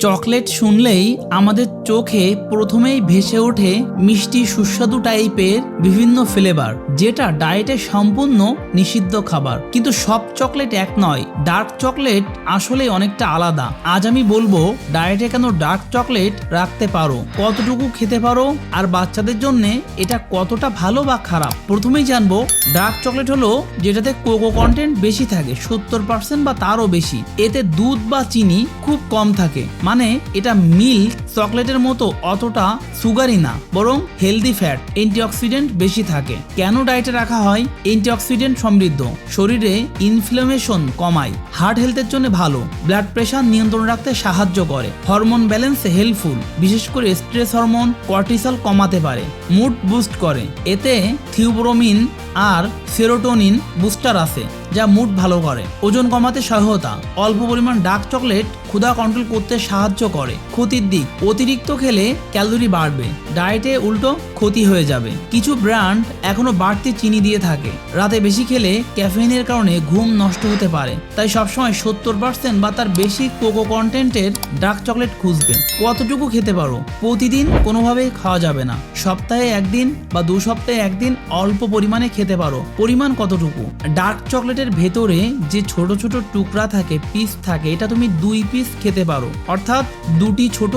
Chocolate শুনলেই আমাদের চোখে প্রথমেই ভেসে ওঠে মিষ্টি সুস্বাদু টাইপের বিভিন্ন ফ্লেভার যেটা ডায়েটে সম্পূর্ণ নিষিদ্ধ খাবার। কিন্তু সব চকলেট এক নয় ডার্ক চকলেট আসলে অনেকটা আলাদা। আজ আমি বলব ডায়েটে কেন ডার্ক চকলেট রাখতে পারো? কতটুকু খেতে পারো? আর বাচ্চাদের জন্য এটা কতটা ভালো বা খারাপ? প্রথমেই জানব ডার্ক চকলেট হলো যেটাতে কোকো কন্টেন্ট বেশি থাকে, সত্তর পার্সেন্ট বা তারও বেশি। এতে দুধ বা চিনি খুব কম থাকে। মানে এটা মিল্ক চকলেটের মতো অতটা সুগারই না, বরং হেলদি ফ্যাট অ্যান্টিঅক্সিডেন্ট বেশি থাকে। কেন ডায়েটে রাখা হয়? অ্যান্টিঅক্সিডেন্ট সমৃদ্ধ। শরীরে ইনফ্লামেশন কমায় হার্ট হেলথের জন্য ভালো ব্লাড প্রেশার নিয়ন্ত্রণ রাখতে সাহায্য করে হরমোন ব্যালেন্সে হেল্পফুল বিশেষ করে স্ট্রেস হরমোন কর্টিসল কমাতে পারে মুড বুস্ট করে। এতে থিউব্রোমিন আর সেরোটোনিন বুস্টার আছে, যা মুড ভালো করে। ওজন কমাতে সহায়তা। অল্প পরিমাণ ডার্ক চকলেট ক্ষুধা কন্ট্রোল করতে সাহায্য করে। ক্ষতির দিক, অতিরিক্ত খেলে ক্যালোরি বাড়বে। ডায়েটে উল্টো ক্ষতি হয়ে যাবে। কিছু ব্র্যান্ড এখনও বাড়তি চিনি দিয়ে থাকে। রাতে বেশি খেলে ক্যাফেইনের কারণে ঘুম নষ্ট হতে পারে। তাই সবসময় সত্তর পার্সেন্ট বা তার বেশি কোকো কন্টেন্টের ডার্ক চকলেট খুঁজবে। কতটুকু খেতে পারো? প্রতিদিন কোনোভাবেই খাওয়া যাবে না। সপ্তাহে একদিন বা দু সপ্তাহে একদিন অল্প পরিমাণে খেতে পারো। পরিমাণ কতটুকু? ডার্ক চকলেটের ভেতরে যে ছোট ছোট টুকরা থাকে পিস থাকে, এটা তুমি দুই পিস খেতে পারো। অর্থাৎ দুটি ছোট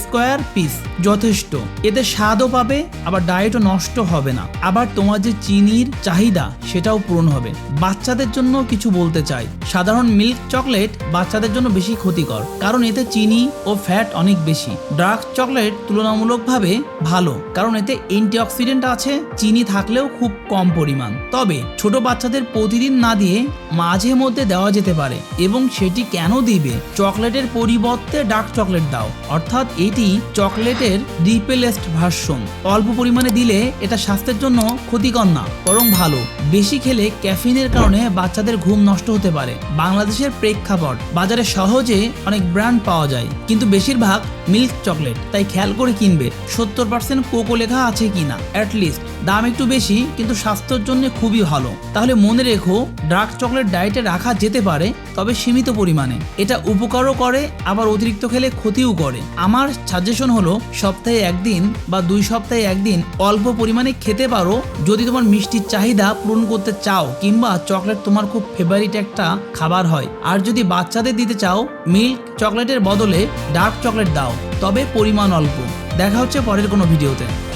স্কোয়ার পিস যথেষ্ট। এতে স্বাদও পাবে, আবার ডায়েটও নষ্ট হবে না। আবার তোমার যে চিনির চাহিদা, সেটাও পূরণ হবে। বাচ্চাদের জন্য কিছু বলতে চাই। সাধারণ মিল্ক চকলেট বাচ্চাদের জন্য বেশি ক্ষতিকর, কারণ এতে চিনি ও ফ্যাট অনেক বেশি। ডার্ক চকলেট তুলনামূলকভাবে ভালো, কারণ এতে অ্যান্টিঅক্সিডেন্ট আছে, চিনি থাকলেও খুব কম পরিমাণ। তবে ছোট বাচ্চাদের প্রতিদিন না দিয়ে মাঝে মধ্যে দেওয়া যেতে পারে এবং সেটি কেন দিবে? চকলেটের পরিবর্তে ডার্ক চকলেট দাও। অর্থাৎ এটি চকলেটের রিপেলেস্ট ভার্সন। অল্প পরিমাণে দিলে এটা স্বাস্থ্যের জন্য ক্ষতিকর না, বরং ভালো। বেশি খেলে ক্যাফিনের কারণে বাচ্চাদের ঘুম নষ্ট হতে পারে। বাংলাদেশের প্রেক্ষাপট, বাজারে সহজে অনেক ব্র্যান্ড পাওয়া যায়, কিন্তু বেশিরভাগ মিল্ক চকলেট, তাই খেয়াল করে কিনবে। সত্তর পার্সেন্ট কোকো লেখা আছে কিনা? অ্যাটলিস্ট, দাম একটু বেশি, কিন্তু স্বাস্থ্যের জন্য খুবই ভালো। তাহলে মনে রেখো ডার্ক চকলেট ডায়েটে রাখা যেতে পারে, তবে সীমিত পরিমাণে। এটা উপকারও করে, আবার অতিরিক্ত খেলে ক্ষতিও করে। আমার সাজেশন হলো, সপ্তাহে একদিন বা দুই সপ্তাহে একদিন অল্প পরিমাণে খেতে পারো। যদি তোমার মিষ্টির চাহিদা পূরণ করতে চাও, কিংবা চকলেট তোমার খুব ফেভারিট একটা খাবার হয়। আর যদি বাচ্চাদের দিতে চাও মিল্ক চকলেটের বদলে ডার্ক চকলেট দাও। তবে পরিমাণ অল্প। দেখা হচ্ছে পরের কোনো ভিডিওতে।